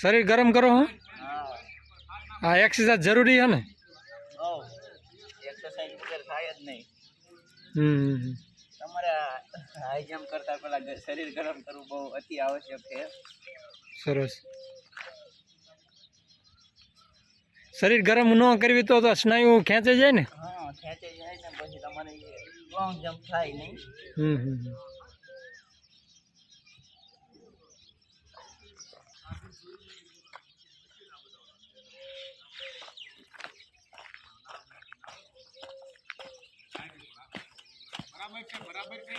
શરીર ગરમ કરો હા. હા એક્સરસાઇઝ જરૂરી છે ને? હમ. તમારે હાઈ જમ્પ કરતા પહેલા શરીર ગરમ કરવું બહુ અતિ આવશ્યક છે. સરસ. શરીર ગરમ ન કરવી તો તો સ્નાયુ ખેંચે જાય ને? હા ખેંચે જાય ને પછી તમારે લોંગ જમ્પ થાય નહીં. હમ હમ. બરાબર છે બરાબર છે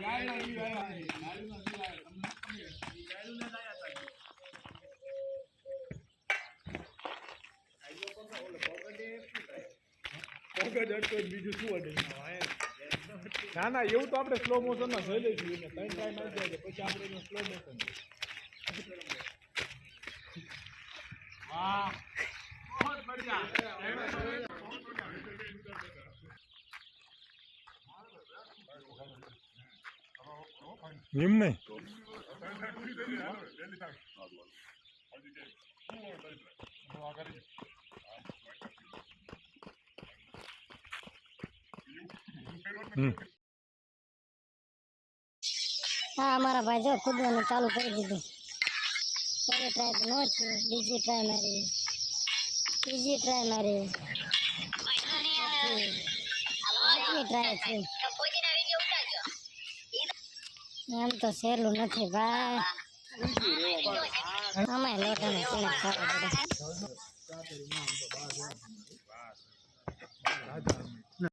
ગાડી હમ. ના ના એવું તો આપણે સ્લો મોશનમાં જોઈ લઈશું. એને ત્રણ ટ્રાય મારી જાય પછી આપણે એનું સ્લો મોશન એમ નહીં? હા અમારા ભાઈ જો કૂદવાનું ચાલુ કરી દીધું. પહેલી ટ્રાય તો ન થયું. બીજી ટ્રાય મારી. ત્રીજી ટ્રાય મારી. પાંચમી ટ્રાય છે. એમ તો સહેલું નથી ભાઈ. અમે લોટાને ચીણે ખાવા પડે.